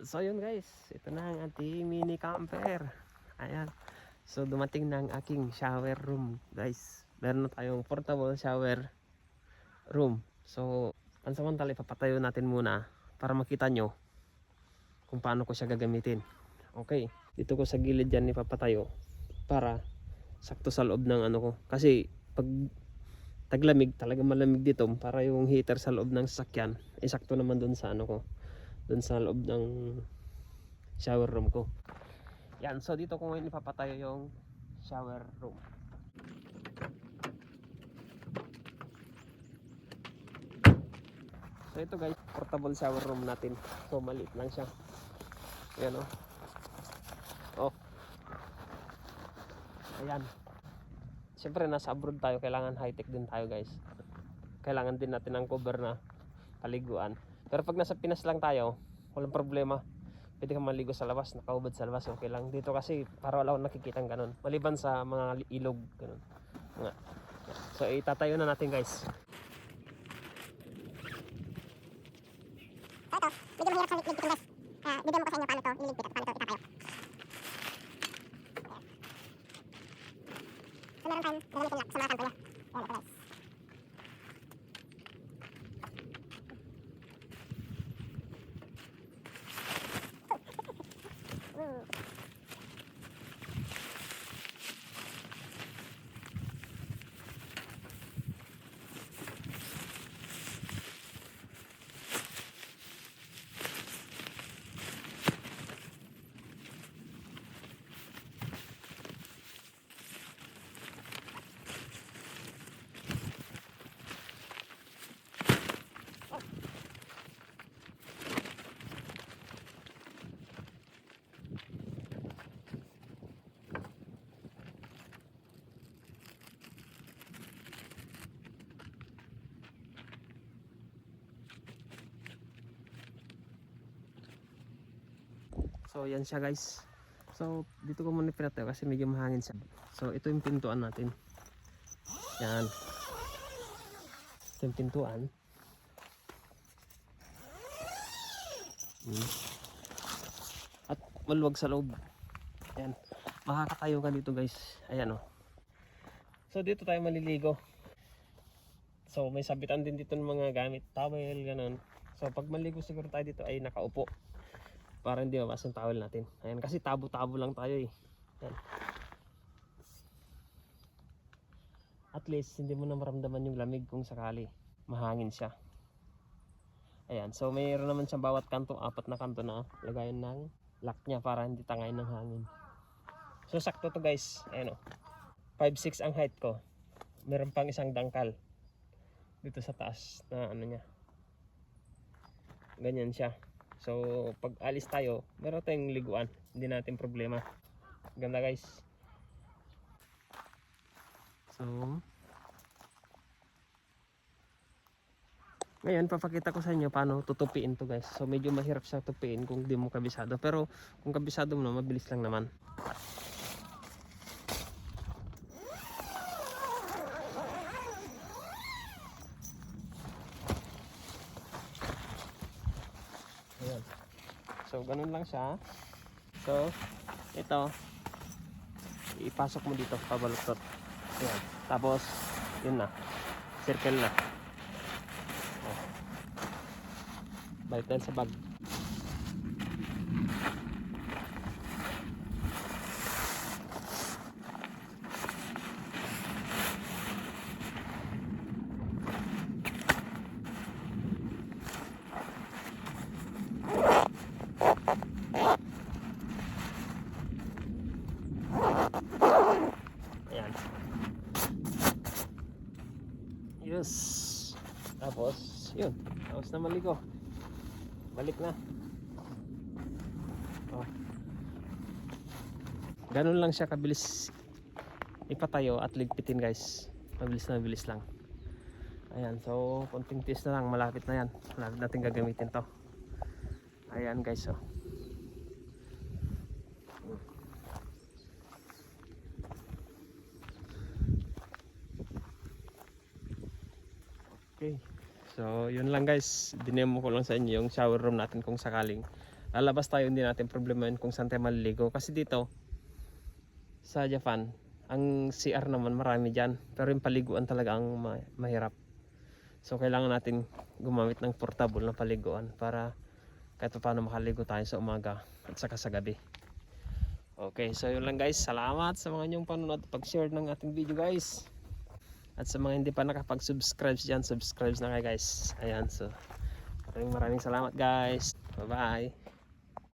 So yun guys, ito na ang ating mini camper. Ayan. So dumating na ang aking shower room guys. Meron na tayong portable shower room. So pansamantala ipapatayo natin muna para makita nyo kung paano ko siya gagamitin. Okay. Dito ko sa gilid yan ipapatayo para sakto sa loob ng ano ko. Kasi pag taglamig talaga malamig dito para yung heater sa loob ng sasakyan ay sakto naman dun sa ano ko dun sa loob ng shower room ko. Yan so dito ko ngayon ipapatayo yung shower room. So ito guys portable shower room natin. So maliit lang siya. Yan o oh. ayan. Siyempre nasa abroad tayo, kailangan high-tech din tayo guys. Kailangan din natin ng cover na paliguan. Pero pag nasa Pinas lang tayo, walang problema. Pwede kang maligo sa labas, nakaubad sa labas, okay lang. Dito kasi para wala akong nakikita ganun. Maliban sa mga ilog, ganun. Nga. So itatayo na natin guys. Ito, medyo mahirap sa ligpitin guys. Uh, bigyan mo ko sa inyo paano to niligpit at paano to itatayo. So meron tayong gagamitin lang sa mga kanto niya. Ayan ito guys. So yan siya guys. So dito ko muna pinatayo kasi medyo mahangin siya. So ito yung pintuan natin. Yan. Ito yung pintuan. Hmm. At maluwag sa loob. Ayan. Makakatayo ka dito guys. Ayan oh. So dito tayo maliligo. So may sabitan din dito ng mga gamit. Towel, ganun. So pag maligo siguro tayo dito ay nakaupo para hindi mawas yung towel natin. Ayan, kasi tabo-tabo lang tayo eh. Ayan. At least, hindi mo na maramdaman yung lamig kung sakali. Mahangin siya. Ayan, so mayroon naman siyang bawat kanto, apat na kanto na lagayan ng lock niya para hindi tangayin ng hangin. So sakto to guys. Ayan o. 5'6 ang height ko. Meron pang isang dangkal dito sa taas na ano niya. Ganyan siya. So, pag alis tayo, meron tayong liguan. Hindi natin problema. Ganda guys. So, ngayon, papakita ko sa inyo paano tutupiin to guys. So, medyo mahirap siya tupiin kung di mo kabisado. Pero, kung kabisado mo na, mabilis lang naman. Ayan. So, ganun lang siya. So, ito, ipasok mo dito, pabaluktot. Ayan. Tapos, yun na. Circle na. Oh. Balik sa bag. Ayan. Yes. Tapos, yun. Tapos na maligo. Balik na. Oh. Ganun lang siya kabilis ipatayo at ligpitin guys. Mabilis na mabilis lang. Ayan, so konting tiis na lang, malapit na yan. Malapit natin gagamitin to. Ayan guys, oh. Okay. So, yun lang guys. Dinemo ko lang sa inyo yung shower room natin kung sakaling lalabas tayo hindi natin problema yun kung saan tayo maliligo. Kasi dito sa Japan ang CR naman marami dyan. Pero yung paliguan talaga ang ma- mahirap. So kailangan natin gumamit ng portable na paliguan para kahit pa paano makaligo tayo sa umaga at saka sa gabi. Okay so yun lang guys. Salamat sa mga inyong panonood at pag-share ng ating video guys at sa mga hindi pa nakapag-subscribe dyan subscribe na kayo guys. Ayan so maraming maraming salamat guys. Bye bye